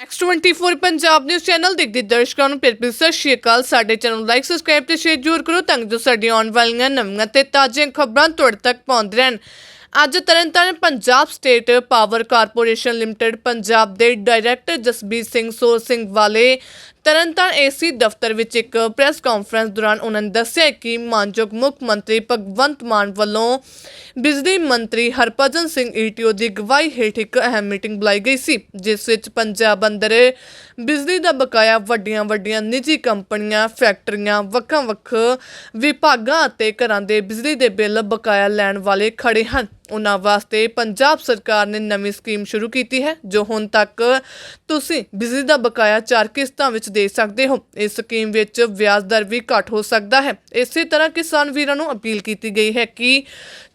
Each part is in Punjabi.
X24 ਪੰਜਾਬ ਨਿਊਜ਼ ਚੈਨਲ ਦੇਖਦੇ ਦਰਸ਼ਕਾਂ ਨੂੰ ਪਿਆਰ ਭਰੀ ਸਤਿ ਸ਼੍ਰੀ ਅਕਾਲ। ਸਾਡੇ ਚੈਨਲ ਨੂੰ ਲਾਈਕ ਸਬਸਕ੍ਰਾਈਬ ਤੇ ਸ਼ੇਅਰ ਜ਼ਰੂਰ ਕਰੋ ਤਾਂ ਜੋ ਸਾਡੀਆਂ ਆਉਣ ਵਾਲੀਆਂ ਨਵੀਆਂ ਤੇ ਤਾਜ਼ੀਆਂ ਖਬਰਾਂ ਤੁਹਾਡੇ ਤੱਕ ਪਹੁੰਚਦੀਆਂ ਰਹਿਣ। ਅੱਜ Tarn Taran Punjab State Power Corporation Limited Punjab ਦੇ ਡਾਇਰੈਕਟਰ ਜਸਬੀਰ ਸਿੰਘ ਸੋਰ ਸਿੰਘ ਵਾਲੇ ਤਰਨਤਾਰਨ ਏਸੀ ਦਫ਼ਤਰ ਵਿੱਚ ਇੱਕ ਪ੍ਰੈਸ ਕਾਨਫਰੰਸ ਦੌਰਾਨ ਉਹਨਾਂ ਨੇ ਦੱਸਿਆ ਕਿ ਮਾਨਯੋਗ ਮੁੱਖ ਮੰਤਰੀ ਭਗਵੰਤ ਮਾਨ ਵੱਲੋਂ ਬਿਜਲੀ ਮੰਤਰੀ ਹਰਭਜਨ ਸਿੰਘ ਈਟੀਓ ਦੀ ਅਗਵਾਈ ਹੇਠ ਇੱਕ ਅਹਿਮ ਮੀਟਿੰਗ ਬੁਲਾਈ ਗਈ ਸੀ, ਜਿਸ ਵਿੱਚ ਪੰਜਾਬ ਅੰਦਰ ਬਿਜਲੀ ਦਾ ਬਕਾਇਆ ਵੱਡੀਆਂ ਵੱਡੀਆਂ ਨਿੱਜੀ ਕੰਪਨੀਆਂ, ਫੈਕਟਰੀਆਂ, ਵੱਖਾਂ ਵੱਖ ਵਿਭਾਗਾਂ ਅਤੇ ਘਰਾਂ ਦੇ ਬਿਜਲੀ ਦੇ ਬਿੱਲ ਬਕਾਇਆ ਲੈਣ ਵਾਲੇ ਖੜੇ ਹਨ। ਉਹਨਾਂ ਵਾਸਤੇ ਪੰਜਾਬ ਸਰਕਾਰ ਨੇ ਨਵੀਂ ਸਕੀਮ ਸ਼ੁਰੂ ਕੀਤੀ ਹੈ, ਜੋ ਹੁਣ ਤੱਕ ਤੁਸੀਂ ਬਿਜਲੀ ਦਾ ਬਕਾਇਆ ਚਾਰ ਕਿਸ਼ਤਾਂ ਵਿੱਚ ਦੇ ਸਕਦੇ ਹੋ। ਇਸ ਸਕੀਮ ਵਿੱਚ ਵਿਆਜ ਦਰ ਵੀ ਘੱਟ ਹੋ ਸਕਦਾ ਹੈ। ਇਸੇ ਤਰ੍ਹਾਂ ਕਿਸਾਨ ਵੀਰਾਂ ਨੂੰ ਅਪੀਲ ਕੀਤੀ ਗਈ ਹੈ ਕਿ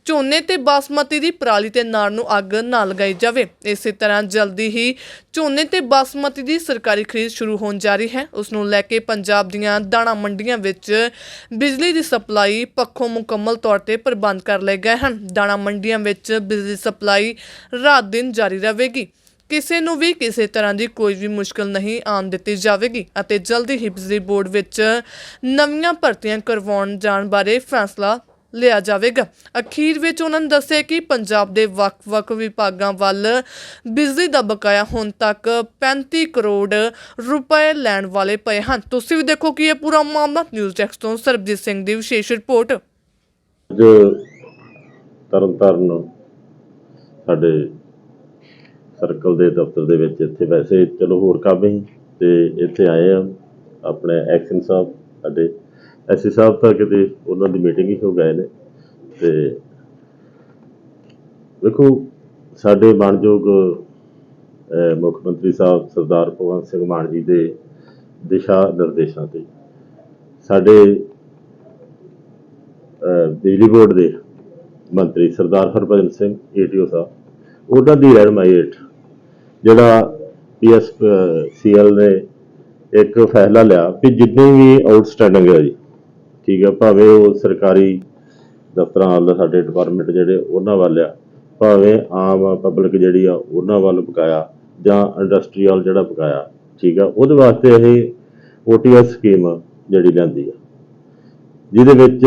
ਝੋਨੇ ਤੇ ਬਾਸਮਤੀ ਦੀ ਪਰਾਲੀ ਤੇ ਨਾੜ ਨੂੰ ਅੱਗ ਨਾ ਲਗਾਈ ਜਾਵੇ। ਇਸੇ ਤਰ੍ਹਾਂ ਜਲਦੀ ਹੀ ਝੋਨੇ ਤੇ ਬਾਸਮਤੀ ਦੀ ਸਰਕਾਰੀ ਖਰੀਦ ਸ਼ੁਰੂ ਹੋਣ ਜਾ ਰਹੀ ਹੈ। ਉਸ ਨੂੰ ਲੈ ਕੇ ਪੰਜਾਬ ਦੀਆਂ ਦਾਣਾ ਮੰਡੀਆਂ ਵਿੱਚ ਬਿਜਲੀ ਦੀ ਸਪਲਾਈ ਪੱਖੋਂ ਮੁਕੰਮਲ ਤੌਰ ਤੇ ਪ੍ਰਬੰਧ ਕਰ ਲਏ ਗਏ ਹਨ। ਦਾਣਾ ਮੰਡੀਆਂ ਵਿੱਚ ਬਿਜਲੀ ਸਪਲਾਈ ਰਾਤ ਦਿਨ ਜਾਰੀ ਰਹੇਗੀ। ਕਿਸੇ ਨੂੰ ਵੀ ਕਿਸੇ ਤਰ੍ਹਾਂ ਦੀ ਕੋਈ ਵੀ ਮੁਸ਼ਕਲ ਨਹੀਂ ਆਉਣ ਦਿੱਤੀ ਜਾਵੇਗੀ ਅਤੇ ਜਲਦੀ ਹੀ ਬਿਜਲੀ ਬੋਰਡ ਵਿੱਚ ਨਵੀਆਂ ਭਰਤੀਆਂ ਕਰਵਾਉਣ ਜਾਣ ਬਾਰੇ ਫੈਸਲਾ ਲਿਆ ਜਾਵੇਗਾ। ਅਖੀਰ ਵਿੱਚ ਉਹਨਾਂ ਨੇ ਦੱਸਿਆ ਕਿ ਪੰਜਾਬ ਦੇ ਵੱਖ-ਵੱਖ ਵਿਭਾਗਾਂ ਵੱਲ ਬਿਜਲੀ ਦਾ ਬਕਾਇਆ ਹੁਣ ਤੱਕ 35 ਕਰੋੜ ਰੁਪਏ ਲੈਣ ਵਾਲੇ ਪਏ ਹਨ। ਤੁਸੀਂ ਵੀ ਦੇਖੋ ਕਿ ਇਹ ਪੂਰਾ ਮਾਮਲਾ। ਨਿਊਜ਼ ਡੈਸਕ ਤੋਂ ਸਰਬਜੀਤ ਸਿੰਘ ਦੀ ਵਿਸ਼ੇਸ਼ ਰਿਪੋਰਟ। ਅੱਜ ਤਰਨਤਾਰਨ ਸਾਡੇ ਸਰਕਲ ਦੇ ਦਫ਼ਤਰ ਦੇ ਵਿੱਚ ਇੱਥੇ ਵੈਸੇ ਚਲੋ ਹੋਰ ਕੰਮ ਹੀ ਤੇ ਇੱਥੇ ਆਏ ਆ। ਆਪਣੇ ਐਕਸ਼ਨ ਸਾਹਿਬ, ਸਾਡੇ ਐਸੀ ਸਾਹਿਬ ਤਾਂ ਕਿਤੇ ਉਹਨਾਂ ਦੀ ਮੀਟਿੰਗ ਹੀ ਹੋ ਗਏ ਨੇ? ਤੇ ਵੇਖੋ, ਸਾਡੇ ਮਾਨਯੋਗ ਮੁੱਖ ਮੰਤਰੀ ਸਾਹਿਬ ਸਰਦਾਰ ਭਗਵੰਤ ਸਿੰਘ ਮਾਨ ਜੀ ਦੇ ਦਿਸ਼ਾ ਨਿਰਦੇਸ਼ਾਂ ਤੇ ਸਾਡੇ ਬਿਜਲੀ ਬੋਰਡ ਦੇ ਮੰਤਰੀ ਸਰਦਾਰ ਹਰਭਜਨ ਸਿੰਘ ਏਟੀਓ ਸਾਹਿਬ, ਉਹਨਾਂ ਦੀ ਰਹਿਨਮਾਈ ਹੇਠ ਜਿਹੜਾ ਪੀਐਸ ਸੀਐਲ ਨੇ ਇੱਕ ਫੈਸਲਾ ਲਿਆ ਕਿ ਜਿੰਨੇ ਵੀ ਆਊਟਸਟੈਂਡਿੰਗ ਹੈ ਜੀ ਠੀਕ ਆ, ਭਾਵੇਂ ਉਹ ਸਰਕਾਰੀ ਦਫ਼ਤਰਾਂ ਵੱਲ ਸਾਡੇ ਡਿਪਾਰਟਮੈਂਟ ਜਿਹੜੇ ਉਹਨਾਂ ਵੱਲ ਆ, ਭਾਵੇਂ ਆਮ ਪਬਲਿਕ ਜਿਹੜੀ ਆ ਉਹਨਾਂ ਵੱਲ ਪਕਾਇਆ ਜਾਂ ਇੰਡਸਟਰੀਅਲ ਜਿਹੜਾ ਪਕਾਇਆ, ਠੀਕ ਆ, ਉਹਦੇ ਵਾਸਤੇ ਇਹ ਓਟੀਐਸ ਸਕੀਮ ਜਿਹੜੀ ਲਿਆਂਦੀ ਆ। ਜਿਹਦੇ ਵਿੱਚ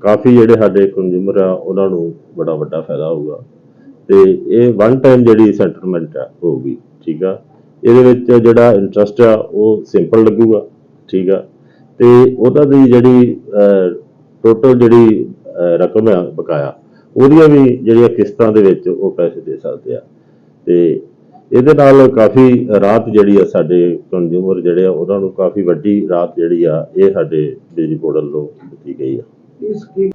ਕਾਫੀ ਜਿਹੜੇ ਸਾਡੇ ਕੰਜੂਮਰ ਆ, ਉਹਨਾਂ ਨੂੰ ਬੜਾ ਵੱਡਾ ਫਾਇਦਾ ਹੋਊਗਾ। ਤੇ ਇਹ ਵਨ ਟਾਈਮ ਜਿਹੜੀ ਸੈਟਲਮੈਂਟ ਆ, ਹੋਊਗੀ, ਠੀਕ ਆ। ਇਹਦੇ ਵਿੱਚ ਜਿਹੜਾ ਇੰਟਰਸਟ ਆ, ਉਹ ਸਿੰਪਲ ਲੱਗੂਗਾ, ਠੀਕ ਆ। ਤੇ ਉਹਦਾ ਦੀ ਜਿਹੜੀ ਟੋਟਲ ਜਿਹੜੀ ਰਕਮ ਆ ਬਕਾਇਆ ਉਹਦੀਆਂ ਵੀ ਜਿਹੜੀਆਂ ਕਿਸ਼ਤਾਂ ਦੇ ਵਿੱਚ ਉਹ ਪੈਸੇ ਦੇ ਸਕਦੇ ਆ। ਤੇ ਇਹਦੇ ਨਾਲ ਕਾਫੀ ਰਾਹਤ ਜਿਹੜੀ ਆ ਸਾਡੇ ਕੰਜ਼ਿਊਮਰ ਜਿਹੜੇ ਆ ਉਹਨਾਂ ਨੂੰ ਕਾਫੀ ਵੱਡੀ ਰਾਹਤ ਜਿਹੜੀ ਆ ਇਹ ਸਾਡੇ ਬਿਜਲੀ ਬੋਰਡ ਵੱਲੋਂ ਦਿੱਤੀ ਗਈ ਆ। ਇਸ ਕੀ?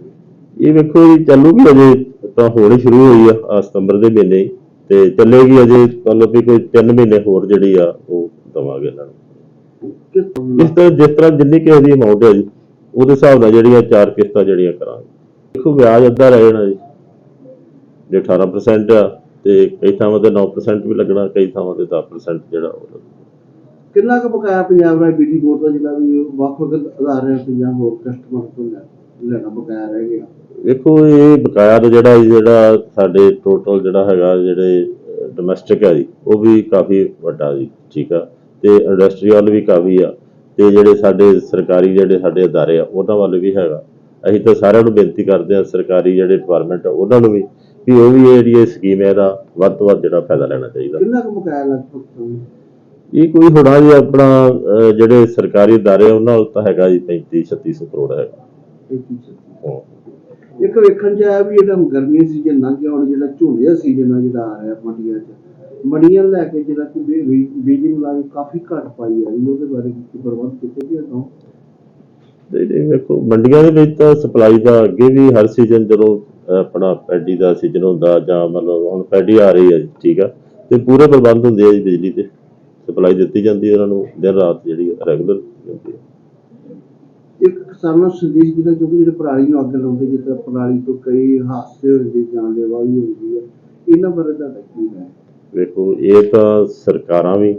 ਇਹ ਵੇਖੋ ਜੀ ਚੱਲੂਗੀ ਅਜੇ ਤਾਂ ਹੋਣੀ ਸ਼ੁਰੂ ਹੋਈ ਆ ਆਹ ਸਤੰਬਰ ਦੇ ਮਹੀਨੇ ਹੀ ਤੇ ਚੱਲੇਗੀ ਅਜੇ ਮਤਲਬ ਵੀ ਕੋਈ 3 ਮਹੀਨੇ ਹੋਰ ਜਿਹੜੀ ਆ ਉਹ ਦਵਾਂਗੇ ਇਹਨਾਂ ਨੂੰ। ਇਸ ਤਰ੍ਹਾਂ ਜਿਸ ਤਰ੍ਹਾਂ ਜਿੰਨੀ ਕਿ ਉਹਦੀ ਅਮਾਉਂਟ ਹੈ ਜੀ ਉਹਦੇ ਹਿਸਾਬ ਨਾਲ ਜਿਹੜੀਆਂ ਚਾਰ ਕਿਸ਼ਤਾਂ ਜਿਹੜੀਆਂ ਕਰਾਂਗੇ। ਦੇਖੋ ਵਿਆਜ ਅੱਧਾ ਰਹਿ ਜਾਣਾ ਜੀ। ਜੇ 18% ਆ ਤੇ ਕਈ ਥਾਵਾਂ ਤੇ 9% ਵੀ ਲੱਗਣਾ ਕਈ ਥਾਵਾਂ ਤੇ 10% ਜਿਹੜਾ ਉਹ ਲੱਗਣਾ। ਕਿੰਨਾ ਕੁ ਬਕਾਇਆ ਪੰਜਾਬ ਰਾਜ ਬਿਜਲੀ ਬੋਰਡ ਦਾ ਜਿਹੜਾ ਵੀ ਵੱਖ ਵੱਖ ਅਦਾਰਿਆਂ ਤੋਂ ਜਾਂ ਹੋਰ ਕਸਟਮਰ ਤੋਂ ਲੈਣਾ ਬਕਾਇਆ ਰਹਿ ਗਿਆ? ਵੇਖੋ ਇਹ ਬਕਾਇਆ ਦਾ ਜਿਹੜਾ ਜਿਹੜਾ ਸਾਡੇ ਟੋਟਲ ਜਿਹੜਾ ਹੈਗਾ ਜਿਹੜੇ ਡੋਮੈਸਟਿਕ ਹੈ ਜੀ ਉਹ ਵੀ ਕਾਫੀ ਵੱਡਾ ਜੀ ਠੀਕ ਆ। ਤੇ ਇੰਡਸਟਰੀਅਲ ਵੀ ਕਾਫੀ ਆ ਤੇ ਜਿਹੜੇ ਸਾਡੇ ਸਰਕਾਰੀ ਜਿਹੜੇ ਸਾਡੇ ਅਦਾਰੇ ਆ ਉਹਨਾਂ ਵੱਲ ਵੀ ਹੈਗਾ। ਅਸੀਂ ਤਾਂ ਸਾਰਿਆਂ ਨੂੰ ਬੇਨਤੀ ਕਰਦੇ ਆ ਸਰਕਾਰੀ ਜਿਹੜੇ ਡਿਪਾਰਟਮੈਂਟ ਉਹਨਾਂ ਨੂੰ ਵੀ ਕਿ ਉਹ ਵੀ ਜਿਹੜੀ ਇਹ ਸਕੀਮ ਹੈ ਇਹਦਾ ਵੱਧ ਤੋਂ ਵੱਧ ਜਿਹੜਾ ਫਾਇਦਾ ਲੈਣਾ ਚਾਹੀਦਾ। ਕਿੰਨਾ ਕੁ ਲਗਭਗ ਤੁਹਾਨੂੰ? ਇਹ ਕੋਈ ਹੋਣਾ ਜੀ ਆਪਣਾ ਜਿਹੜੇ ਸਰਕਾਰੀ ਆ, ਉਹਨਾਂ ਉੱਤੇ ਹੈਗਾ ਜੀ 35 3600 ਕਰੋੜ ਹੈਗਾ। ਇੱਕ ਵੇਖਣ ਚ ਆਇਆ ਵੀ ਜਿਹੜਾ ਗਰਮੀ ਸੀਜ਼ਨ ਲੰਘ ਗਿਆ ਹੁਣ ਜਿਹੜਾ ਝੋਨੇ ਦਾ ਸੀਜ਼ਨ ਆ ਜਿਹੜਾ ਆ ਰਿਹਾ ਮੰਡੀਆਂ 'ਚ ਮੰਡੀਆਂ ਨੂੰ ਲੈ ਕੇ ਜਿਹੜਾ ਕਿ ਬਿ- ਬਿ- ਬਿਜਲੀ ਮੁਲਾਜ਼ਮ ਕਾਫੀ ਘੱਟ ਪਾਈ ਆ ਰਹੀ ਉਹਦੇ ਬਾਰੇ ਕੀ ਪ੍ਰਬੰਧ ਕੀਤੇ ਗਏ ਤੋਂ ਨਹੀਂ ਨਹੀਂ ਵੇਖੋ ਮੰਡੀਆਂ ਦੇ ਵਿੱਚ ਤਾਂ ਸਪਲਾਈ ਦਾ ਅੱਗੇ ਵੀ ਹਰ ਸੀਜ਼ਨ ਜਦੋਂ ਆਪਣਾ ਪੈਡੀ ਦਾ ਸੀਜ਼ਨ ਹੁੰਦਾ ਜਾਂ ਮਤਲਬ ਹੁਣ ਪੈਡੀ ਆ ਰਹੀ ਹੈ ਠੀਕ ਆ ਤੇ ਪੂਰੇ ਪ੍ਰਬੰਧ ਹੁੰਦੇ ਆ ਜੀ ਬਿਜਲੀ ਦੇ। ਸਪਲਾਈ ਦਿੱਤੀ ਜਾਂਦੀ ਹੈ ਉਹਨਾਂ ਨੂੰ ਦਿਨ ਰਾਤ ਜਿਹੜੀ ਰੈਗੂਲਰ ਜਾਂਦੀ ਹੈ ਇੱਕ ਕਿਸਾਨਾਂ ਨੂੰ ਸੰਦੇਸ਼ ਦਿੱਤਾ ਕਿਉਂਕਿ ਜਿਹੜੇ ਪਰਾਲੀ ਨੂੰ ਅੱਗ ਲਾਉਂਦੇ ਜਿੱਦਾਂ ਪਰਾਲੀ ਤੋਂ ਕਈ ਹਾਦਸੇ ਹੁੰਦੇ ਜਾਨਲੇਵਾ ਵੀ ਹੁੰਦੀ ਹੈ ਇਹਨਾਂ ਬਾਰੇ ਤੁਹਾਡਾ ਕੀ ਹੈ ਵੇਖੋ, ਇਹ ਤਾਂ ਸਰਕਾਰਾਂ ਵੀ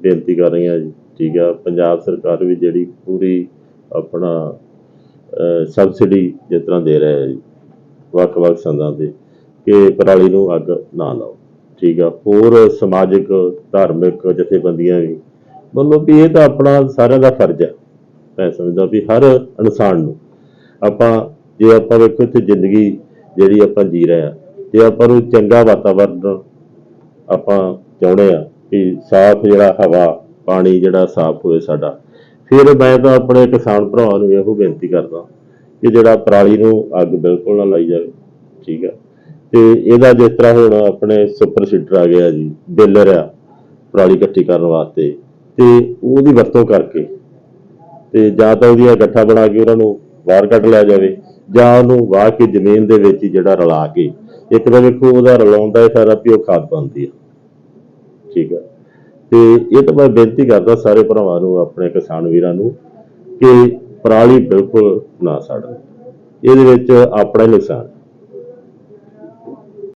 ਬੇਨਤੀ ਕਰ ਰਹੀਆਂ ਜੀ, ਠੀਕ ਆ। ਪੰਜਾਬ ਸਰਕਾਰ ਵੀ ਜਿਹੜੀ ਪੂਰੀ ਆਪਣਾ ਸਬਸਿਡੀ ਜਿਸ ਤਰ੍ਹਾਂ ਦੇ ਰਿਹਾ ਹੈ ਜੀ, ਵੱਖ-ਵੱਖ ਸੰਦਾਂ ਤੇ, ਕਿ ਪਰਾਲੀ ਨੂੰ ਅੱਗ ਨਾ ਲਾਓ, ਠੀਕ ਆ। ਹੋਰ ਸਮਾਜਿਕ, ਧਾਰਮਿਕ ਜਥੇਬੰਦੀਆਂ ਵੀ, ਮਤਲਬ ਵੀ ਇਹ ਤਾਂ ਆਪਣਾ ਸਾਰਿਆਂ ਦਾ ਫਰਜ਼ ਹੈ ਮੈਂ ਸਮਝਦਾ ਵੀ ਹਰ ਇਨਸਾਨ ਨੂੰ ਆਪਾਂ, ਜੇ ਆਪਾਂ ਵੇਖੋ ਇੱਥੇ ਜ਼ਿੰਦਗੀ ਜਿਹੜੀ ਆਪਾਂ ਜੀ ਰਹੇ ਆ, ਜੇ ਆਪਾਂ ਨੂੰ ਚੰਗਾ ਵਾਤਾਵਰਨ ਆਪਾਂ ਚਾਹੁੰਦੇ ਆ ਕਿ ਸਾਫ਼ ਜਿਹੜਾ ਹਵਾ, ਪਾਣੀ ਜਿਹੜਾ ਸਾਫ਼ ਹੋਵੇ ਸਾਡਾ। ਫਿਰ ਮੈਂ ਤਾਂ ਆਪਣੇ ਕਿਸਾਨ ਭਰਾਵਾਂ ਨੂੰ ਇਹੋ ਬੇਨਤੀ ਕਰਦਾ ਕਿ ਜਿਹੜਾ ਪਰਾਲੀ ਨੂੰ ਅੱਗ ਬਿਲਕੁਲ ਨਾ ਲਾਈ ਜਾਵੇ, ਠੀਕ ਆ। ਤੇ ਇਹਦਾ ਜਿਸ ਤਰ੍ਹਾਂ ਹੁਣ ਆਪਣੇ ਸੁਪਰ ਸੀਡਰ ਆ ਗਿਆ ਜੀ ਬੇਲਰ ਆ ਪਰਾਲੀ ਇਕੱਠੀ ਕਰਨ ਵਾਸਤੇ, ਤੇ ਉਹਦੀ ਵਰਤੋਂ ਕਰਕੇ, ਤੇ ਜਾਂ ਤਾਂ ਉਹਦੀਆਂ ਗੱਠਾ ਬਣਾ ਕੇ ਉਹਨਾਂ ਨੂੰ ਬਾਹਰ ਕੱਢ ਲਿਆ ਜਾਵੇ, ਜਾਂ ਉਹਨੂੰ ਵਾਹ ਕੇ ਜ਼ਮੀਨ ਦੇ ਵਿੱਚ ਹੀ ਜਿਹੜਾ ਰਲਾ ਕੇ, ਇੱਕ ਤਾਂ ਵੇਖੋ ਉਹਦਾ ਰਲਾਉਣ ਦਾ ਇਹ ਫਾਇਦਾ ਵੀ ਉਹ ਖਾਦ ਬਣਦੀ ਆ। ਠੀਕ ਹੈ ਤੇ ਇਹ ਤਾਂ ਮੈਂ ਬੇਨਤੀ ਕਰਦਾ ਸਾਰੇ ਭਰਾਵਾਂ ਨੂੰ, ਆਪਣੇ ਕਿਸਾਨ ਵੀਰਾਂ ਨੂੰ, ਕਿ ਪਰਾਲੀ ਬਿਲਕੁਲ ਨਾ ਸਾੜਨ। ਇਹਦੇ ਵਿੱਚ ਆਪਣਾ ਹੀ ਨੁਕਸਾਨ।